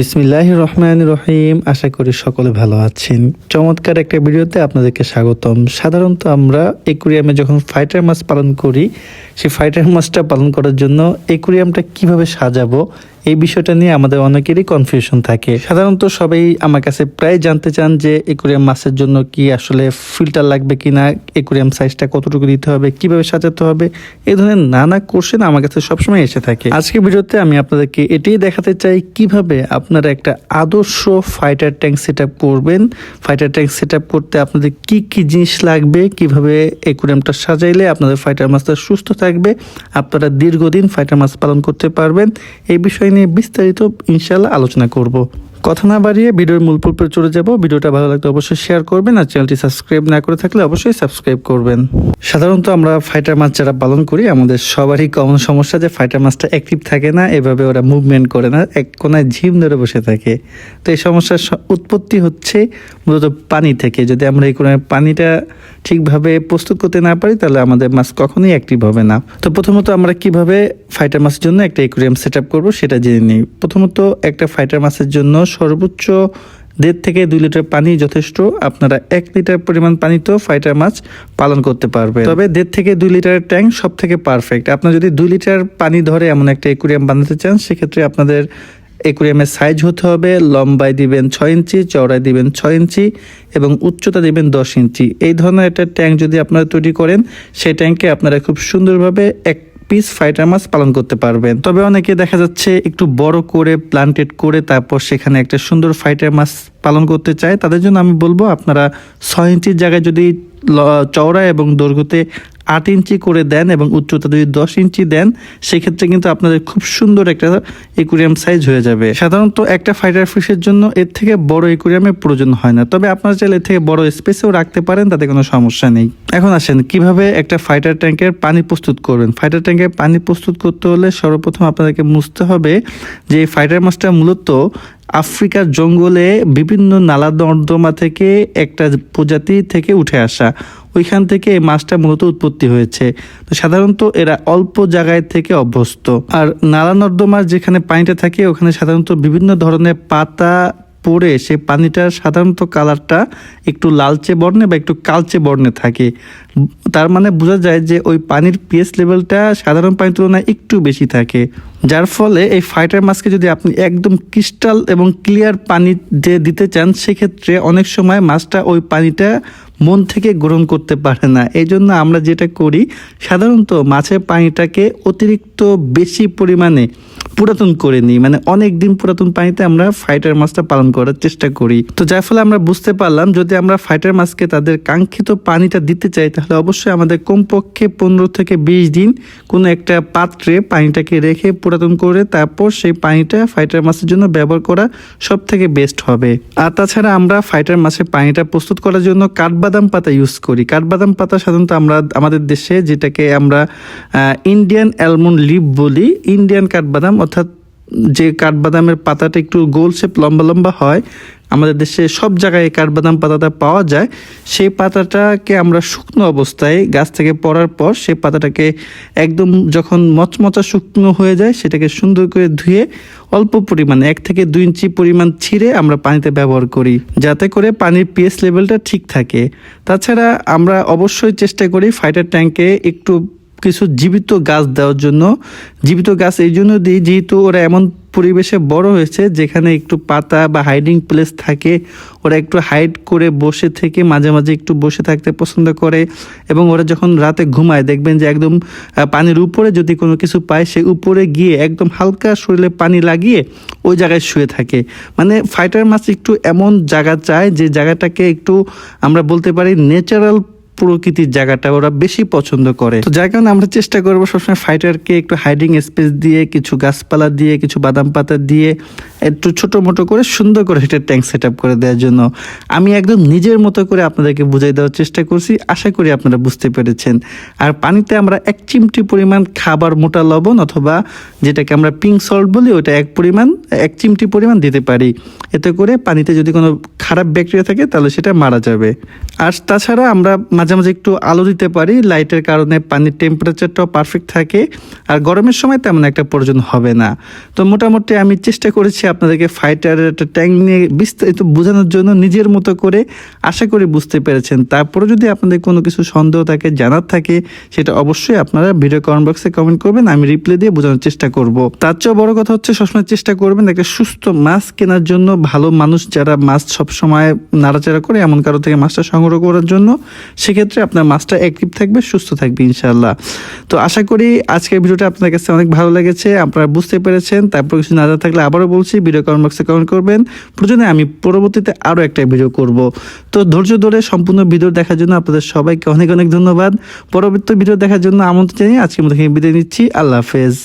বিসমিল্লাহ রহমান রহিম। আশা করি সকলে ভালো আছেন। চমৎকার একটা ভিডিওতে আপনাদেরকে স্বাগতম। সাধারণত আমরা একুরিয়ামে যখন ফাইটার মাছ পালন করি, সেই ফাইটার মাছটা পালন করার জন্য একুরিয়ামটা কীভাবে সাজাবো এই বিষয়টা নিয়ে আমাদের অনেকেরই কনফিউশন থাকে। সাধারণত সবাই আমার কাছে প্রায় জানতে চান যে একুরিয়াম মাছের জন্য কি আসলে ফিল্টার লাগবে কিনা একুরিয়াম সাইজটা কতটুকু দিতে হবে, কীভাবে সাজাতে হবে এই ধরনের নানা কোশ্চেন আমার কাছে সবসময় এসে থাকে। আজকে ভিডিওতে আমি আপনাদেরকে এটাই দেখাতে চাই, কীভাবে আপনারা একটা আদর্শ ফাইটার ট্যাঙ্ক সেট করবেন। ফাইটার ট্যাঙ্ক সেট করতে আপনাদের কি কি জিনিস লাগবে, কীভাবে একুরিয়ামটা সাজাইলে আপনাদের ফাইটার মাছটা সুস্থ থাকবে, আপনারা দীর্ঘদিন ফাইটার মাছ পালন করতে পারবেন, এই বিষয় নিয়ে বিস্তারিত ইনশাল্লাহ আলোচনা করব। কথা না বাড়িয়ে ভিডিওর মূল পর্বে চলে যাব। ভিডিওটা ভালো লাগলে অবশ্যই শেয়ার করবেন আর চ্যানেলটি সাবস্ক্রাইব না করে থাকলে অবশ্যই সাবস্ক্রাইব করবেন। সাধারণত আমরা ফাইটার মাছ যারা পালন করি, আমাদের সবারই কমন সমস্যা যে ফাইটার মাছটা অ্যাক্টিভ থাকে না, এভাবে ওরা মুভমেন্ট করে না, এক কোনায় ঝিম ধরে বসে থাকে। তো এই সমস্যার উৎপত্তি হচ্ছে মূলত পানি থেকে। যদি আমরা এই কোনায় পানিটা ঠিকভাবে প্রস্তুত করতে না পারি, তাহলে আমাদের মাছ কখনোই অ্যাক্টিভ হবে না। তো প্রথমত আমরা কীভাবে ফাইটার মাছের জন্য একটা একুরিয়াম সেট আপ করব সেটা জেনে নিই। প্রথমত একটা ফাইটার মাছের জন্য সর্বোচ্চ দেড় থেকে দুই লিটার পানি যথেষ্ট। আপনারা এক লিটার পরিমাণ পানিতেও ফাইটার মাছ পালন করতে পারবেন। তবে দেড় থেকে দুই লিটারের ট্যাঙ্ক সব থেকে পারফেক্ট আপনার যদি দুই লিটার পানি ধরে এমন একটা একুরিয়াম বানাতে চান, সেক্ষেত্রে আপনাদের একুরিয়ামের সাইজ হতে হবে, লম্বায় দিবেন ছয় ইঞ্চি, চওড়ায় দিবেন ছয় ইঞ্চি এবং উচ্চতা দিবেন দশ ইঞ্চি। এই ধরনের একটা ট্যাঙ্ক যদি আপনারা তৈরি করেন, সেই ট্যাঙ্কে আপনারা খুব সুন্দরভাবে এক পিস ফাইটার মাছ পালন করতে পারবেন। তবে অনেকে দেখা যাচ্ছে একটু বড় করে প্লান্টেড করে, তারপর সেখানে একটা সুন্দর ফাইটার মাছ পালন করতে চায়। তাদের জন্য আমি বলব, আপনারা ছয় ইঞ্চির জায়গায় যদি চওড়া এবং দৈর্ঘ্যতে আট ইঞ্চি করে দেন এবং উচ্চতা যদি দশ ইঞ্চি দেন, সেক্ষেত্রে কিন্তু আপনাদের খুব সুন্দর একটা একুরিয়াম সাইজ হয়ে যাবে। সাধারণত একটা ফাইটার ফিশের জন্য এর থেকে বড় একুরিয়ামের প্রয়োজন হয় না। তবে আপনারা চাইলে এর থেকে বড় স্পেসেও রাখতে পারেন, তাতে কোনো সমস্যা নেই। এখন আসেন, কীভাবে একটা ফাইটার ট্যাঙ্কের পানি প্রস্তুত করবেন? ফাইটার ট্যাঙ্কের পানি প্রস্তুত করতে হলে সর্বপ্রথম আপনাদেরকে বুঝতে হবে যে ফাইটার মাছটা মূলত আফ্রিকার জঙ্গলে বিভিন্ন নালা নর্দমা থেকে একটা প্রজাতি থেকে উঠে আসা। ওইখান থেকে এই মাছটা মূলত উৎপত্তি হয়েছে। তো সাধারণত এরা অল্প জায়গায় থেকে অভ্যস্ত। আর নালা নর্দমার যেখানে পানিটা থাকে, ওখানে সাধারণত বিভিন্ন ধরনের পাতা পড়ে সে পানিটার সাধারণত কালারটা একটু লালচে বর্ণে বা একটু কালচে বর্ণে থাকে। তার মানে বোঝা যায় যে ওই পানির পিএস লেভেলটা সাধারণ পানির তুলনায় একটু বেশি থাকে। যার ফলে এই ফাইটার মাছকে যদি আপনি একদম ক্রিস্টাল এবং ক্লিয়ার পানি যে দিতে চান, সেক্ষেত্রে অনেক সময় মাছটা ওই পানিটা মন থেকে গ্রহণ করতে পারে না। এই জন্য আমরা যেটা করি, সাধারণত মাছের পানিটাকে অতিরিক্ত বেশি পরিমাণে পুরাতন করে নিই। মানে অনেক দিন পুরাতন পানিতে আমরা ফাইটার মাছটা পালন করার চেষ্টা করি। তো যার ফলে আমরা বুঝতে পারলাম, যদি আমরা ফাইটার মাছকে তাদের কাঙ্ক্ষিত পানিটা দিতে চাই, তাহলে অবশ্যই আমাদের কমপক্ষে পনেরো থেকে বিশ দিন কোনো একটা পাত্রে পানিটাকে রেখে পুরাতন করে তারপর সেই পানিটা ফাইটার মাছের জন্য ব্যবহার করা সব থেকে বেস্ট হবে। আর তাছাড়া আমরা ফাইটার মাছের পানিটা প্রস্তুত করার জন্য কাঠবাদাম পাতা ইউজ করি। কাঠবাদাম পাতা সাধারণত আমরা, আমাদের দেশে যেটাকে আমরা ইন্ডিয়ান অ্যালমন্ড লিভ বলি ইন্ডিয়ান কাঠবাদাম অর্থাৎ যে কাঠবাদামের পাতাটা একটু গোল শেপ লম্বা লম্বা হয়, আমাদের দেশে সব জায়গায় কাঠবাদাম পাতাটা পাওয়া যায়। সেই পাতাটাকে আমরা শুকনো অবস্থায় গাছ থেকে পড়ার পর সেই পাতাটাকে একদম যখন মচমচা শুকনো হয়ে যায়, সেটাকে সুন্দর করে ধুয়ে অল্প পরিমাণে, এক থেকে দুই ইঞ্চি পরিমাণ ছিঁড়ে আমরা পানিতে ব্যবহার করি, যাতে করে পানির পিএস লেভেলটা ঠিক থাকে। তাছাড়া আমরা অবশ্যই চেষ্টা করি ফাইটার ট্যাঙ্কে একটু কিছু জীবিত গাছ দেওয়ার জন্য, জীবিত গাছ এই জন্য দিই যেহেতু ওরা এমন পরিবেশে বড় হয়েছে যেখানে একটু পাতা বা হাইডিং প্লেস থাকে, ওরা একটু হাইড করে বসে থেকে, মাঝে মাঝে একটু বসে থাকতে পছন্দ করে এবং ওরা যখন রাতে ঘুমায়, দেখবেন যে একদম পানির উপরে যদি কোনো কিছু পায়, সে উপরে গিয়ে একদম হালকা শরীরে পানি লাগিয়ে ওই জায়গায় শুয়ে থাকে। মানে ফাইটার মাছ একটু এমন জায়গা চায় যে জায়গাটাকে একটু আমরা বলতে পারি ন্যাচারাল প্রকৃতির জায়গাটা ওরা বেশি পছন্দ করে। তো যার কারণে আমরা চেষ্টা করব সবসময় ফাইটারকে একটু হাইডিং স্পেস দিয়ে, কিছু গাছপালা দিয়ে, কিছু বাদাম পাতা দিয়ে, একটু ছোট মোটো করে সুন্দর করে সেটা ট্যাঙ্ক সেট আপ করে দেওয়ার জন্য। আমি একদম নিজের মতো করে আপনাদেরকে বুঝাই দেওয়ার চেষ্টা করছি, আশা করি আপনারা বুঝতে পেরেছেন। আর পানিতে আমরা এক চিমটি পরিমাণ খাবার, মোটা লবণ অথবা যেটাকে আমরা পিঙ্ক সল্ট বলি, ওটা এক পরিমাণ, এক চিমটি পরিমাণ দিতে পারি। এতে করে পানিতে যদি কোনো খারাপ ব্যাকটেরিয়া থাকে, তাহলে সেটা মারা যাবে। আর তাছাড়া আমরা মাঝে মাঝে মাঝে একটু আলো দিতে পারি লাইটের কারণে পানির টেম্পারেচারটাও পারফেক্ট থাকে, আর গরমের সময় তেমন একটা প্রয়োজন হবে না। তো মোটামুটি আমি চেষ্টা করেছি আপনাদেরকে ফাইটারের একটা ট্যাঙ্ক নিয়ে বিস্তারিত বোঝানোর জন্য নিজের মতো করে আশা করি বুঝতে পেরেছেন। তারপরে যদি আপনাদের কোনো কিছু সন্দেহ থাকে, জানার থাকে, সেটা অবশ্যই আপনারা ভিডিও কমেন্ট বক্সে কমেন্ট করবেন, আমি রিপ্লাই দিয়ে বোঝানোর চেষ্টা করব। তার চেয়েও বড় কথা হচ্ছে, সবসময় চেষ্টা করবেন একটা সুস্থ মাছ কেনার জন্য, ভালো মানুষ যারা মাছ সবসময় নাড়াচাড়া করে, এমন কারও থেকে মাছটা সংগ্রহ করার জন্য, সেক্ষেত্রে আপনার মাছটা অ্যাক্টিভ থাকবে, সুস্থ থাকবে ইনশাল্লাহ তো আশা করি আজকের ভিডিওটা আপনার কাছে অনেক ভালো লেগেছে, আপনারা বুঝতে পেরেছেন। তারপর কিছু না থাকলে আবারও বলছি, ভিডিও কমেন্ট বক্সে কমেন্ট করবেন। প্রয়োজনে আমি পরবর্তীতে আরও একটা ভিডিও করব। তো ধৈর্য ধরে সম্পূর্ণ ভিডিও দেখার জন্য আপনাদের সবাইকে অনেক অনেক ধন্যবাদ। পরবর্তী ভিডিও দেখার জন্য আমন্ত্রণ জানিয়ে আজকের মধ্যে বিদায় নিচ্ছি। আল্লাহ হাফেজ।